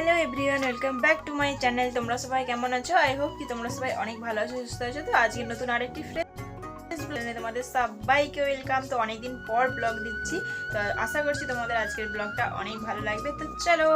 Hello everyone welcome back to my channel তোমরা সবাই কেমন আছো? আই হোপ কি তোমরা সবাই অনেক ভালো আছো, সুস্থ আছো। তো আজকে নতুন আরেকটি ফ্রেন্ড তোমাদের সবাইকে ওয়েলকাম তো অনেকদিন পর ব্লগ দিচ্ছি। তো আশা করছি তোমাদের আজকের ব্লগটা অনেক ভালো লাগবে। তো চলো।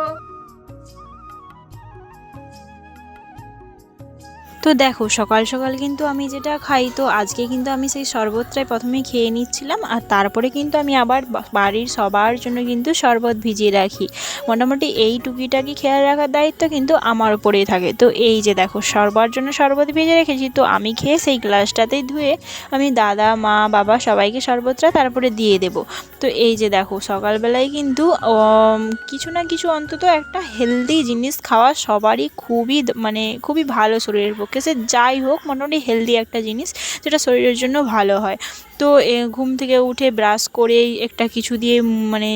তো দেখো, সকাল সকাল কিন্তু আমি যেটা খাই, তো আজকে কিন্তু আমি সেই শরবতটাই প্রথমে খেয়ে নিচ্ছিলাম আর তারপরে কিন্তু আমি আবার বাড়ির সবার জন্য কিন্তু শরবত ভিজিয়ে রাখি। মোটামুটি এই টুকিটাকি খেয়াল রাখার দায়িত্ব কিন্তু আমার উপরেই থাকে। তো এই যে দেখো, সবার জন্য শরবত ভেজে রেখেছি, তো আমি খেয়ে সেই গ্লাসটাতেই ধুয়ে আমি দাদা, মা, বাবা সবাইকে শরবতটা তারপরে দিয়ে দেব। তো এই যে দেখো, সকালবেলায় কিন্তু কিছু না কিছু অন্তত একটা হেলদি জিনিস খাওয়া সবারই খুবই মানে খুবই ভালো শরীরের পক্ষে সে যাই হোক, মোটামুটি হেলদি একটা জিনিস যেটা শরীরের জন্য ভালো হয়। তো ঘুম থেকে উঠে ব্রাশ করেই একটা কিছু দিয়ে মানে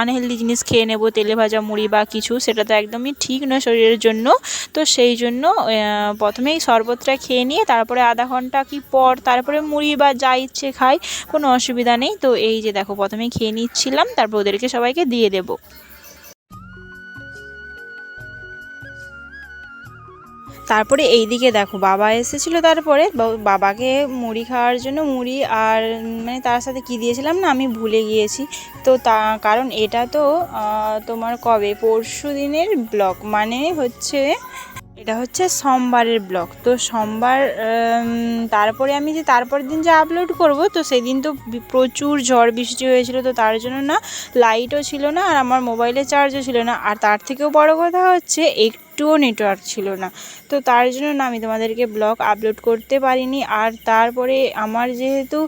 আনহেলদি জিনিস খেয়ে নেব, তেলে ভাজা মুড়ি বা কিছু, সেটা তো একদমই ঠিক নয় শরীরের জন্য। তো সেই জন্য প্রথমেই শরবতটা খেয়ে নিয়ে, তারপরে আধা ঘণ্টা কি পর, তারপরে মুড়ি বা যা ইচ্ছে খাই, কোনো অসুবিধা নেই। তো এই যে দেখো প্রথমে খেয়ে নিচ্ছিলাম, তারপর ওদেরকে সবাইকে দিয়ে দেবো। তারপরে এই দিকে দেখো, বাবা এসেছিল তারপরে বাবাকে মুড়ি খাওয়ার জন্য মুড়ি আর মানে তার সাথে কি দিয়েছিলাম না, আমি ভুলে গিয়েছি। তো তা, কারণ এটা তো তোমার কবে? পরশু দিনের ব্লগ মানে হচ্ছে, এটা হচ্ছে সোমবারের ব্লগ। তো সোমবার তারপরে আমি যে তারপর দিন যে আপলোড করব, তো সেদিন তো প্রচুর ঝড় বৃষ্টি হয়েছিল, তো তার জন্য না লাইটও ছিল না, আর আমার মোবাইলে চার্জও ছিল না। আর তার থেকেও বড় কথা হচ্ছে একটুও নেটওয়ার্ক ছিল না। তো তার জন্য না আমি তোমাদেরকে ব্লগ আপলোড করতে পারিনি। আর তারপরে আমার যেহেতু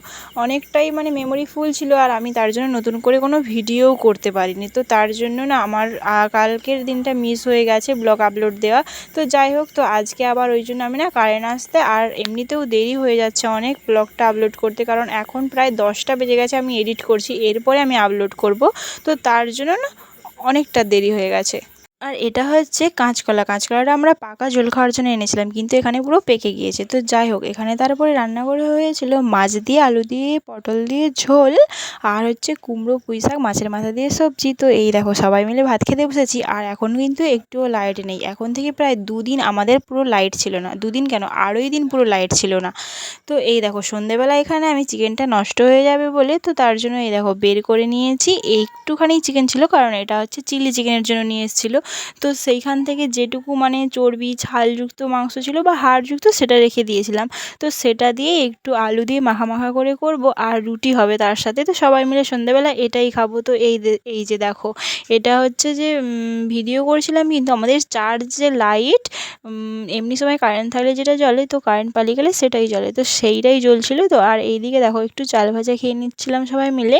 অনেকটাই মানে মেমোরি ফুল ছিল, আর আমি তার জন্য নতুন করে কোনো ভিডিও করতে পারিনি। তো তার জন্য না আমার কালকের দিনটা মিস হয়ে গেছে ব্লগ আপলোড দেওয়া। তো যাই হোক, তো আজকে আবার ওই জন্য আমি না কারেন্ট আসতে, আর এমনিতেও দেরি হয়ে যাচ্ছে অনেক ব্লগটা আপলোড করতে, কারণ এখন প্রায় দশটা বেজে গেছে, আমি এডিট করছি। এরপরে আমি আপলোড করব। তো তার জন্য না অনেকটা দেরি হয়ে গেছে। আর এটা হচ্ছে কাঁচকলা। কাঁচকলাটা আমরা পাকা ঝোল খাওয়ার জন্য এনেছিলাম, কিন্তু এখানে পুরো পেকে গিয়েছে। তো যাই হোক, এখানে তারপরে রান্না করে হয়েছিল মাছ দিয়ে, আলু দিয়ে, পটল দিয়ে, ঝোল আর হচ্ছে কুমড়ো, পুঁই শাক, মাছের মাথা দিয়ে সবজি। তো এই দেখো, সবাই মিলে ভাত খেতে বসেছি আর এখন কিন্তু একটুও লাইট নেই। এখন থেকে প্রায় দুদিন আমাদের পুরো লাইট ছিল না। দুদিন কেন? আড়াই দিন পুরো লাইট ছিল না। তো এই দেখো, সন্ধেবেলা এখানে আমি চিকেনটা নষ্ট হয়ে যাবে বলে, তো তার জন্য এই দেখো, বের করে নিয়েছি। একটুখানি চিকেন ছিল, কারণ এটা হচ্ছে চিলি চিকেনের জন্য নিয়ে এসেছিল। তো সেইখান থেকে যেটুকু মানে চর্বি ঝালযুক্ত মাংস ছিল বা হাড়যুক্ত সেটা রেখে দিয়েছিলাম। তো সেটা দিয়ে একটু আলু দিয়ে মাখা মাখা করে করব আর রুটি হবে তার সাথে। তো সবাই মিলে সন্ধ্যেবেলা এটাই খাব। তো এই এই যে দেখো, এটা হচ্ছে যে ভিডিও করছিলাম কিন্তু আমাদের চার্জ যে লাইট এমনি সময় কারেন্ট থাকলে যেটা জ্বলে, তো কারেন্ট পালিয়ে গেলে সেটাই জ্বলে। তো সেইটাই জ্বলছিল। তো আর এইদিকে দেখো, একটু চাল ভাজা খেয়ে নিচ্ছিলাম সবাই মিলে।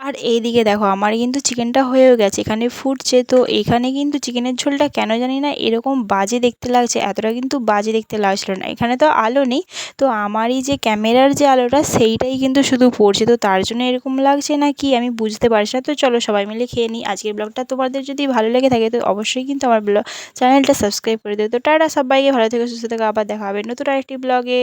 আর এইদিকে দেখো, আমার কিন্তু চিকেনটা হয়েও গেছে। এখানে ফুটছে, তো এখানে কিন্তু চিকেনের ঝোলটা কেন জানি না এরকম বাজে দেখতে লাগছে, এতটা কিন্তু বাজে দেখতে লাগছিল না। এখানে তো আলো নেই, তো আমারই যে ক্যামেরার যে আলোটা সেইটাই কিন্তু শুধু পড়ছে, তো তার জন্য এরকম লাগছে না কি আমি বুঝতে পারছি না। তো চলো সবাই মিলে খেয়ে নিই। আজকের ব্লগটা তোমাদের যদি ভালো লেগে থাকে, তো অবশ্যই কিন্তু আমার ব্লগ চ্যানেলটা সাবস্ক্রাইব করে দেবে তো টাটা সবাইকে, ভালো থেকে, সুস্থ থেকে, আবার দেখা হবে নতুন আরেকটি ব্লগে।